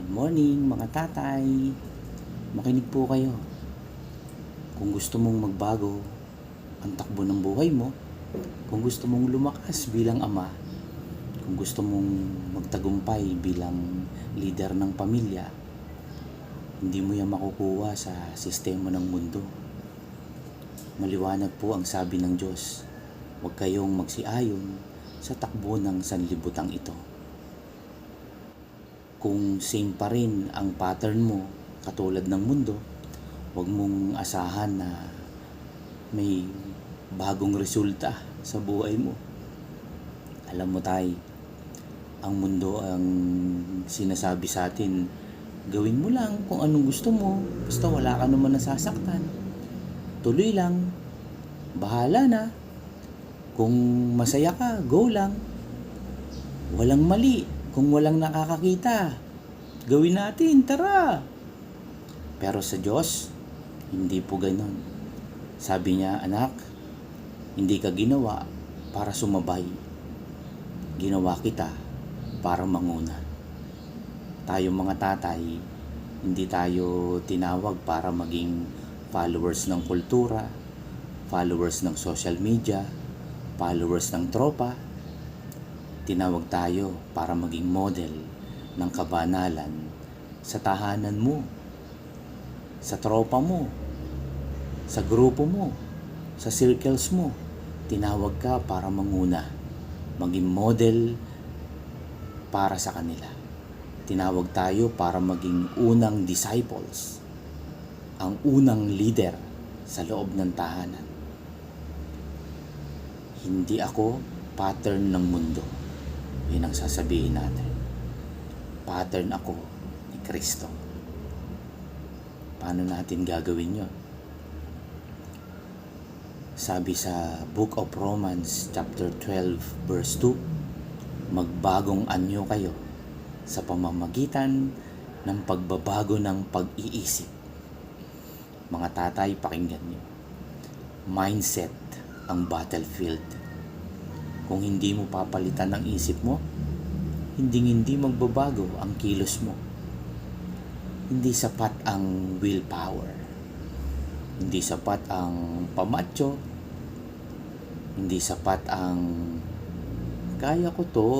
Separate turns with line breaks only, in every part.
Good morning mga tatay. Makinig po kayo. Kung gusto mong magbago ang takbo ng buhay mo, kung gusto mong lumakas bilang ama, kung gusto mong magtagumpay bilang leader ng pamilya, hindi mo yan makukuha sa sistema ng mundo. Maliwanag po ang sabi ng Diyos. Huwag kayong magsiayon sa takbo ng sanlibutang ito kung same pa rin ang pattern mo katulad ng mundo, huwag mong asahan na may bagong resulta sa buhay mo. Alam mo tay, ang mundo ang sinasabi sa atin, gawin mo lang kung anong gusto mo, basta wala ka naman nasasaktan. Tuloy lang, bahala na. Kung masaya ka, go lang. Walang mali kung walang nakakakita. Gawin natin, tara! Pero sa Diyos, hindi po ganon. Sabi niya, anak, hindi ka ginawa para sumabay. Ginawa kita para manguna. Tayo mga tatay, hindi tayo tinawag para maging followers ng kultura, followers ng social media, followers ng tropa, tinawag tayo para maging model ng kabanalan sa tahanan mo, sa tropa mo, sa grupo mo, sa circles mo. Tinawag ka para manguna, maging model para sa kanila. Tinawag tayo para maging unang disciples, ang unang leader sa loob ng tahanan. Hindi ako pattern ng mundo. Yun ang sasabihin natin. Pattern ako ni Kristo. Paano natin gagawin yun? Sabi sa Book of Romans chapter 12 verse 2, magbagong anyo kayo sa pamamagitan ng pagbabago ng pag-iisip. Mga tatay, pakinggan nyo. Mindset ang battlefield kung hindi mo papalitan ang isip mo, hindi hindi magbabago ang kilos mo. Hindi sapat ang willpower. Hindi sapat ang pamacho. Hindi sapat ang kaya ko to.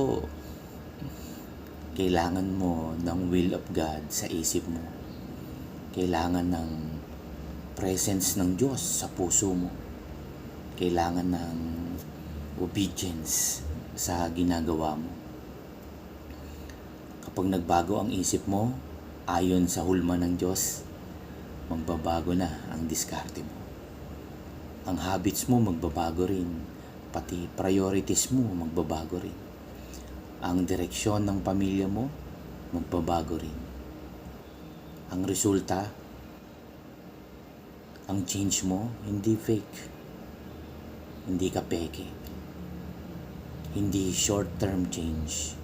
Kailangan mo ng will of God sa isip mo. Kailangan ng presence ng Diyos sa puso mo. Kailangan ng obedience sa ginagawa mo. Kapag nagbago ang isip mo, ayon sa hulma ng Diyos, magbabago na ang diskarte mo. Ang habits mo magbabago rin, pati priorities mo magbabago rin. Ang direksyon ng pamilya mo magbabago rin. Ang resulta, ang change mo, hindi fake. Hindi ka peke hindi short-term change.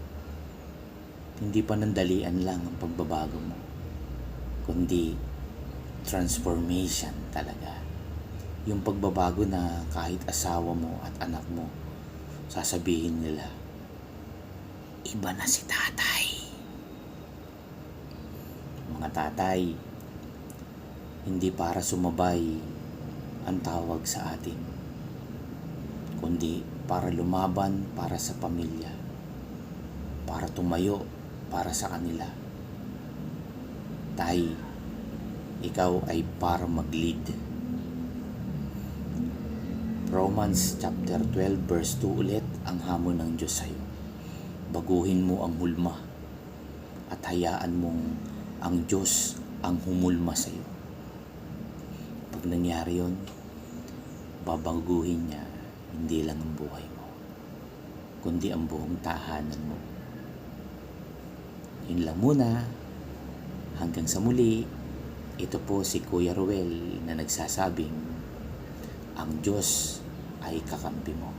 Hindi panandalian lang ang pagbabago mo, kundi transformation talaga. Yung pagbabago na kahit asawa mo at anak mo, sasabihin nila, iba na si tatay. Mga tatay, hindi para sumabay ang tawag sa atin, kundi para lumaban para sa pamilya, para tumayo para sa kanila. Tay, ikaw ay para mag-lead. Romans chapter 12 verse 2 ulit ang hamon ng Diyos sa'yo. Baguhin mo ang hulma at hayaan mong ang Diyos ang humulma sa'yo. Pag nangyari yon, babaguhin niya hindi lang ang buhay mo, kundi ang buong tahanan mo. Yun lang muna. Hanggang sa muli, ito po si Kuya Ruel na nagsasabing, ang Diyos ay kakampi mo.